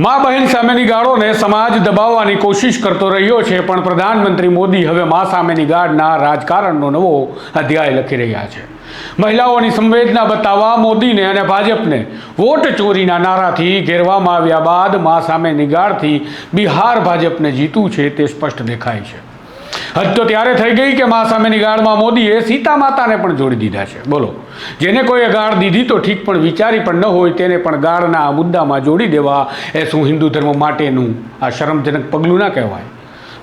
મા બહેન સામેની ગાળોને સમાજ દબાવવાની કોશિશ કરતો રહ્યો છે, પણ પ્રધાનમંત્રી મોદી હવે મા સામેની ગાળના રાજકારણનો નવો અધ્યાય લખી રહ્યા છે. મહિલાઓની સંવેદના બતાવવા મોદીને અને ભાજપને વોટ ચોરીના નારાથી ઘેરવામાં આવ્યા બાદ મા સામેની ગાળથી બિહાર ભાજપને જીતું છે તે સ્પષ્ટ દેખાય છે. હદ તો ત્યારે થઈ ગઈ કે મા સામેની ગાળમાં મોદીએ સીતા માતાને પણ જોડી દીધા છે. બોલો, જેને કોઈએ ગાળ દીધી તો ઠીક, પણ વિચારી પણ ન હોય તેને પણ ગાળના આ મુદ્દામાં જોડી દેવા, એ શું હિન્દુ ધર્મ માટેનું આ શરમજનક પગલું ના કહેવાય.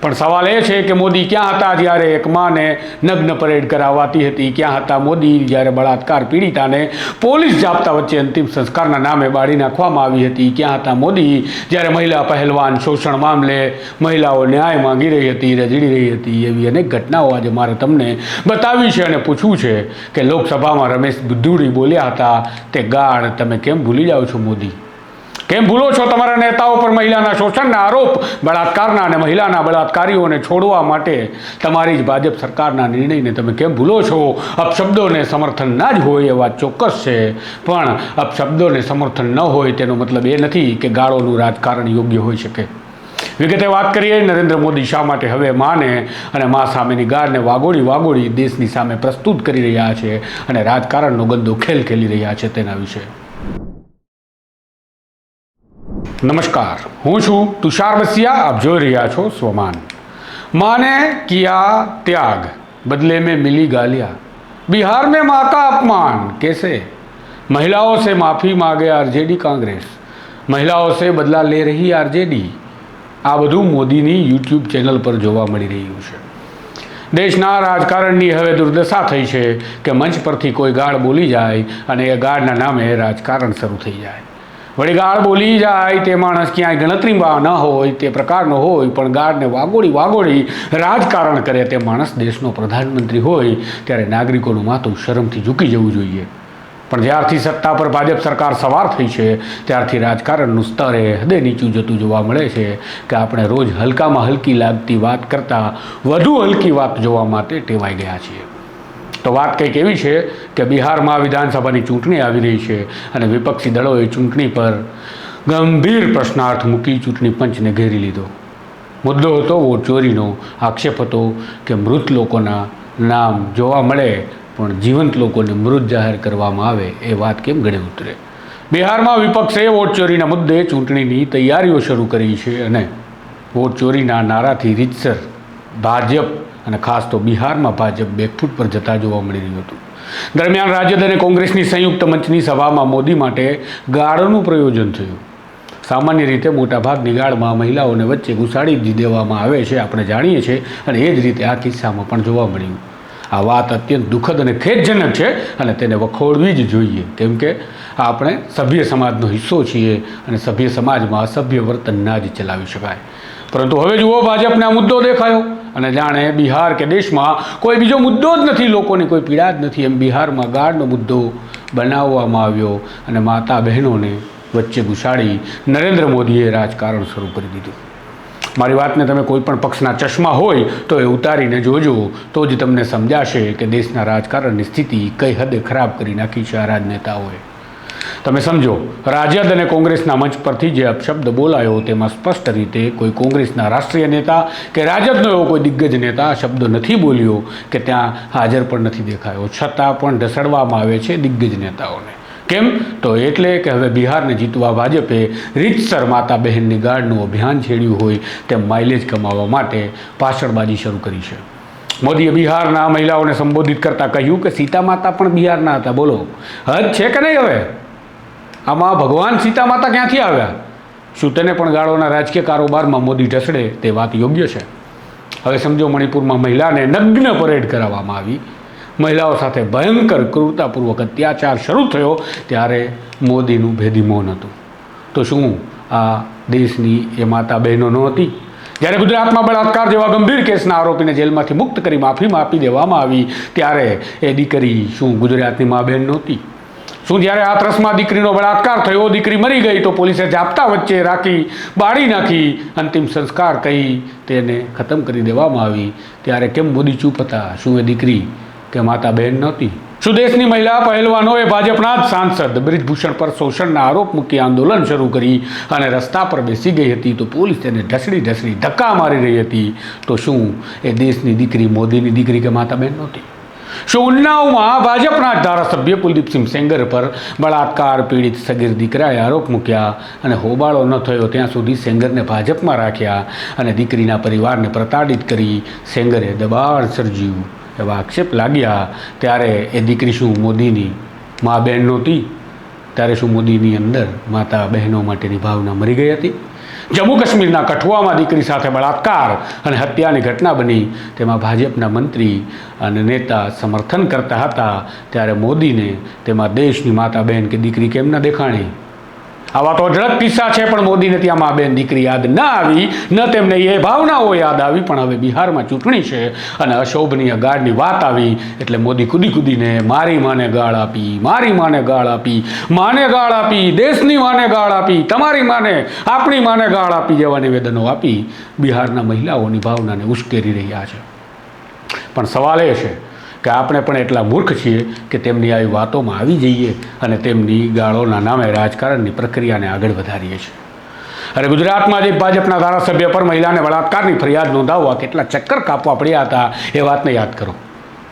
પણ સવાલ એ છે કે મોદી ક્યાં હતા જ્યારે એક માને નગ્ન પરેડ કરાવાતી હતી? ક્યાં હતા મોદી? જ્યારે બળાત્કાર પીડિતાને પોલીસ જાપ્તા વચ્ચે અંતિમ સંસ્કારના નામે બાળી નાખવામાં આવી હતી. ક્યાં હતા મોદી? જ્યારે મહિલા પહેલવાન શોષણ મામલે મહિલાઓ ન્યાય માંગી રહી હતી, રજડી રહી હતી. એવી અનેક ઘટનાઓ આજે મારે તમને બતાવી છે અને પૂછવું છે કે લોકસભામાં રમેશ બુદ્ધુડી બોલ્યા હતા, તે ગાળ તમે કેમ ભૂલી જાઓ છો મોદી? કેમ ભૂલો છો તમારા નેતાઓ પર મહિલાના શોષણના આરોપ? બળાત્કારના અને મહિલાના બળાત્કારીઓને છોડવા માટે તમારી જ ભાજપ સરકારના નિર્ણયને તમે કેમ ભૂલો છો? અપશબ્દોને સમર્થન ના જ હોય એ વાત ચોક્કસ છે. પણ અપશબ્દોને સમર્થન ન હોય તેનો મતલબ એ નથી કે ગાળોનું રાજકારણ યોગ્ય હોઈ શકે. વિગતે વાત કરીએ, નરેન્દ્ર મોદી શા માટે હવે માને અને મા સામેની ગાળને વાગોળી વાગોળી દેશની સામે પ્રસ્તુત કરી રહ્યા છે અને રાજકારણનો ગંદો ખેલ ખેલી રહ્યા છે તેના વિશે. નમસ્કાર હું છું તુષાર બસિયા આપ જોઈ રહ્યા છો સ્વમાન माने किया त्याग बदले में मिली गालियाँ बिहार में माँ का अपमान कैसे महिलाओं से माफ़ी मांगे आरजेडी कांग्रेस महिलाओं से बदला ले रही आरजेडी આ બધું મોદીની યુટ્યુબ ચેનલ પર જોવા મળી રહ્યું છે દેશના રાજકારણની હવે દુર્દશા થઈ છે કે મંચ પરથી કોઈ ગાળ બોલી જાય અને એ ગાળના નામે રાજકારણ શરૂ થઈ જાય વળી ગાળ બોલી જાય તે માણસ ક્યાંય ગણતરીમાં ન હોય, તે પ્રકારનો હોય, પણ ગાળને વાગોળી વાગોળી રાજકારણ કરે તે માણસ દેશનો પ્રધાનમંત્રી હોય, ત્યારે નાગરિકોનું માથું શરમથી ઝૂકી જવું જોઈએ. પણ જ્યારથી સત્તા પર ભાજપ સરકાર સવાર થઈ છે, ત્યારથી રાજકારણનું સ્તર એ હદે નીચું જતું જોવા મળે છે કે આપણે રોજ હલકામાં હલકી લાગતી વાત કરતાં વધુ હલકી વાત જોવા માટે ટેવાઈ ગયા છીએ. તો વાત કંઈક એવી છે કે બિહારમાં વિધાનસભાની ચૂંટણી આવી રહી છે અને વિપક્ષી દળોએ ચૂંટણી પર ગંભીર પ્રશ્નાર્થ મૂકી ચૂંટણી પંચને ઘેરી લીધો. મુદ્દો હતો વોટ ચોરીનો. આક્ષેપ હતો કે મૃત લોકોના નામ જોવા મળે પણ જીવંત લોકોને મૃત જાહેર કરવામાં આવે એ વાત કેમ ગળે ઉતરે? બિહારમાં વિપક્ષે વોટ ચોરીના મુદ્દે ચૂંટણીની તૈયારીઓ શરૂ કરી છે અને વોટ ચોરીના નારાથી રીતસર ભાજપ અને ખાસ તો બિહારમાં ભાજપ બેકફૂટ પર જતા જોવા મળી રહ્યું હતું. દરમિયાન રાજદ અને કોંગ્રેસની સંયુક્ત મંચની સભામાં મોદી માટે ગાળોનું પ્રયોજન થયું. સામાન્ય રીતે મોટાભાગની ગાળમાં મહિલાઓને વચ્ચે ઘુસાડી દેવામાં આવે છે, આપણે જાણીએ છીએ, અને એ જ રીતે આ કિસ્સામાં પણ જોવા મળ્યું. આ વાત અત્યંત દુઃખદ અને ખેદજનક છે, અને તેને વખોડવી જ જોઈએ. કેમ કે આપણે સભ્ય સમાજનો હિસ્સો છીએ, અને સભ્ય સમાજમાં અસભ્ય વર્તન ના જ ચલાવી શકાય. પરંતુ હવે જુઓ, ભાજપને આ મુદ્દો દેખાયો. અને જાણે બિહાર કે દેશમાં કોઈ બીજો મુદ્દો જ નથી, લોકોની કોઈ પીડા જ નથી. એમ બિહારમાં ગાઢનો મુદ્દો બનાવવામાં આવ્યો અને માતા બહેનોને વચ્ચે ઘુસાડી નરેન્દ્ર મોદીએ રાજકારણ શરૂ કરી દીધું. મારી વાતને તમે કોઈ પણ પક્ષના ચશ્મા હોય તો એ ઉતારીને જોજો. તો જ તમને સમજાશે કે દેશના રાજકારણની સ્થિતિ કઈ હદે ખરાબ કરી નાખી છે આ રાજનેતાઓએ. તમે સમજો, રાજદ અને કોંગ્રેસના મંચ પરથી જે અપશબ્દ બોલાયો તેમાં સ્પષ્ટ રીતે કોઈ કોંગ્રેસના રાષ્ટ્રીય નેતા કે રાજદનો એવો કોઈ દિગ્ગજ નેતા શબ્દ નથી બોલ્યો કે ત્યાં હાજર પણ નથી દેખાયો. છતાં પણ ઢસડવામાં આવે છે દિગ્ગજ નેતાઓને. કેમ? તો એટલે કે હવે બિહારને જીતવા ભાજપે રીતસર માતા બહેનની ગાળનું અભિયાન છેડ્યું હોય તેમ માઇલેજ કમાવવા માટે પાછળબાજી શરૂ કરી છે. મોદીએ બિહારના મહિલાઓને સંબોધિત કરતાં કહ્યું કે સીતા માતા પણ બિહારના હતા. બોલો, હદ છે કે નહીં હવે? આમાં ભગવાન સીતા માતા ક્યાંથી આવ્યા? શું તેને પણ ગાળોના રાજકીય કારોબારમાં મોદી ઢસડે તે વાત યોગ્ય છે. હવે સમજો મણિપુરમાં મહિલાને નગ્ન પરેડ કરાવવામાં આવી. મહિલાઓ સાથે ભયંકર ક્રૂરતાપૂર્વક અત્યાચાર શરૂ થયો ત્યારે મોદીનું ભેદી મૌન હતું. તો શું આ દેશની એ માતા બહેનો નહોતી? જ્યારે ગુજરાતમાં બળાત્કાર જેવા ગંભીર કેસના આરોપીને જેલમાંથી મુક્ત કરી માફી આપી દેવામાં આવી, ત્યારે એ દીકરી શું ગુજરાતની મા બહેન નહોતી? શું જ્યારે આ ત્રસમાં દીકરીનો બળાત્કાર થયો, દીકરી મરી ગઈ, તો પોલીસે જાપતા વચ્ચે રાખી, બાળી નાખી, અંતિમ સંસ્કાર કહી તેને ખતમ કરી દેવામાં આવી. ત્યારે કેમ મોદી ચૂપ હતા? શું એ દીકરી કે માતા બહેન નહોતી? શું દેશની મહિલા પહેલવાનોએ ભાજપના જ સાંસદ બ્રિજભૂષણ પર શોષણના આરોપ મૂકી આંદોલન શરૂ કરી અને રસ્તા પર બેસી ગઈ હતી, તો પોલીસ તેને ઢસડી ઢસડી ધક્કા મારી રહી હતી. તો શું એ દેશની દીકરી મોદીની દીકરી કે માતા બહેન નહોતી? શું ઉન્નાવમાં ભાજપના ધારાસભ્ય કુલદીપસિંહ સેંગર પર બળાત્કાર, પીડિત સગીર દીકરાએ આરોપ મૂક્યા અને હોબાળો ન થયો ત્યાં સુધી સેંગરને ભાજપમાં રાખ્યા અને દીકરીના પરિવારને પ્રતાડિત કરી સેંગરે દબાણ સર્જ્યું. એવા આક્ષેપ લાગ્યા ત્યારે એ દીકરી શું મોદીની મા બહેન નહોતી? ત્યારે શું મોદીની અંદર માતા બહેનો માટેની ભાવના મરી ગઈ હતી? જમ્મુ કાશ્મીરના કઠુઆમાં દીકરી સાથે બળાત્કાર અને હત્યાની ઘટના બની. તેમાં ભાજપના મંત્રી અને નેતા સમર્થન કરતા હતા. ત્યારે મોદીને તેમાં દેશની માતા બહેન કે દીકરી કેમ ન દેખાણી? આવા તો અઢળક કિસ્સા છે, પણ મોદીને ત્યાં મા બેન દીકરી યાદ ન આવી. ન તેમને એ ભાવનાઓ યાદ આવી, પણ હવે બિહારમાં ચૂંટણી છે અને અશોભનીય ગાળની વાત આવી. એટલે મોદી કૂદી કૂદીને મારી માને ગાળ આપી, મારી માને ગાળ આપી, માને ગાળ આપી, દેશની માને ગાળ આપી, તમારી માને, આપણી માને ગાળ આપી જેવા નિવેદનો આપી. બિહારના મહિલાઓની ભાવનાને ઉશ્કેરી રહ્યા છે. પણ સવાલ એ છે કે આપણે પણ એટલા મૂર્ખ છીએ કે તેમની આવી વાતોમાં આવી જઈએ અને તેમની ગાળોના નામે રાજકારણની પ્રક્રિયાને આગળ વધારીએ છીએ. અરે ગુજરાતમાં જે ભાજપના ધારાસભ્ય પર મહિલાને બળાત્કારની ફરિયાદ નોંધાવવા કેટલા ચક્કર કાપવા પડ્યા હતા એ વાતને યાદ કરો.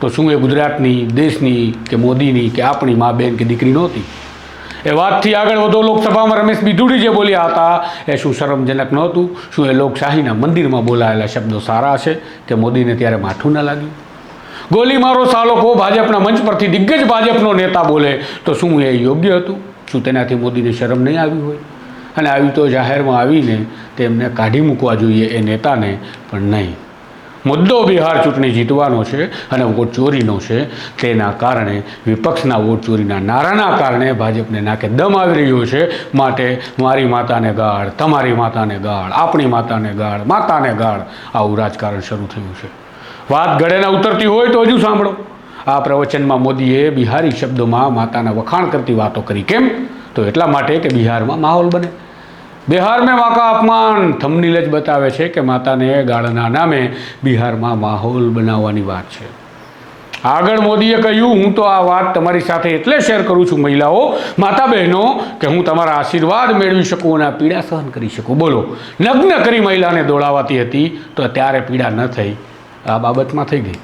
તો શું એ ગુજરાતની, દેશની કે મોદીની કે આપણી મા બેન કે દીકરી નહોતી? એ વાતથી આગળ વધો, લોકસભામાં રમેશ બિધુડી જે બોલ્યા હતા, એ શું શરમજનક નહોતું? શું એ લોકશાહીના મંદિરમાં બોલાયેલા શબ્દો સારા છે કે મોદીને ત્યારે માથું ન લાગ્યું? ગોલી મારો સાલોકો ભાજપના મંચ પરથી દિગ્ગજ ભાજપનો નેતા બોલે, તો શું એ યોગ્ય હતું? શું તેનાથી મોદીને શરમ નહીં આવી હોય? અને આવી તો જાહેરમાં આવીને તેમને કાઢી મૂકવા જોઈએ એ નેતાને પણ નહીં. મુદ્દો બિહાર ચૂંટણી જીતવાનો છે અને વોટ ચોરીનો છે, તેના કારણે વિપક્ષના વોટ ચોરીના નારાના કારણે ભાજપને નાકે દમ આવી રહ્યો છે. માટે મારી માતાને ગાળ, તમારી માતાને ગાળ, આપણી માતાને ગાળ માતાને ગાળ આવું રાજકારણ શરૂ થયું છે. વાત ગળેના ઉતરતી હોય તો હજુ સાંભળો. આ પ્રવચનમાં મોદીએ બિહારી શબ્દોમાં માતાના વખાણ કરતી વાતો કરી. કેમ? તો એટલા માટે કે બિહારમાં માહોલ બને. બિહાર મેં માँ અપમાન. થમનીલ જ બતાવે છે કે માતાને ગાળના નામે બિહારમાં માહોલ બનાવવાની વાત છે. આગળ મોદીએ કહ્યું, હું તો આ વાત તમારી સાથે એટલે શેર કરું છું મહિલાઓ માતા બહેનો કે હું તમારા આશીર્વાદ મેળવી શકું અને આ પીડા સહન કરી શકું. બોલો, નગ્ન કરી મહિલાને દોડાવાતી હતી, તો ત્યારે પીડા ન થઈ. આ બાબતમાં થઈ ગઈ.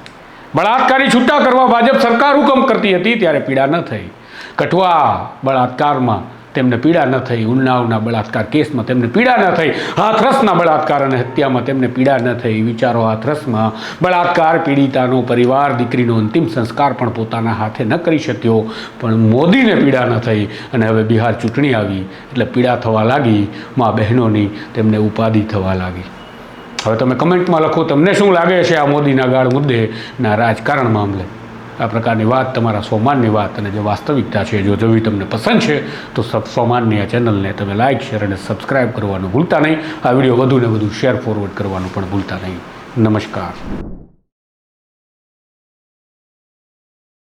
બળાત્કારી છૂટા કરવા ભાજપ સરકાર હુકમ કરતી હતી ત્યારે પીડા ન થઈ. કઠવા બળાત્કારમાં તેમને પીડા ન થઈ. ઉન્નાવના બળાત્કાર કેસમાં તેમને પીડા ન થઈ. હાથરસના બળાત્કાર અને હત્યામાં તેમને પીડા ન થઈ. વિચારો હાથરસમાં. બળાત્કાર પીડિતાનો પરિવાર, દીકરીનો અંતિમ સંસ્કાર પણ પોતાના હાથે ન કરી શક્યો. પણ મોદીને પીડા ન થઈ અને હવે બિહાર ચૂંટણી આવી. એટલે પીડા થવા લાગી. મા બહેનોની તેમને ઉપાધિ થવા લાગી. હવે તમે કમેન્ટમાં લખો, તમને શું લાગે છે આ મોદીના ગાળ મુદ્દે ના રાજકારણ મામલે? આ પ્રકારની વાત, તમારા સોમાનની વાત અને જે વાસ્તવિકતા છે, જો જોવી તમને પસંદ છે, તો સોમાનની આ ચેનલને તમે લાઇક શેર અને સબસ્ક્રાઇબ કરવાનું ભૂલતા નહીં. આ વીડિયો વધુને વધુ શેર ફોરવર્ડ કરવાનું પણ ભૂલતા નહીં. નમસ્કાર.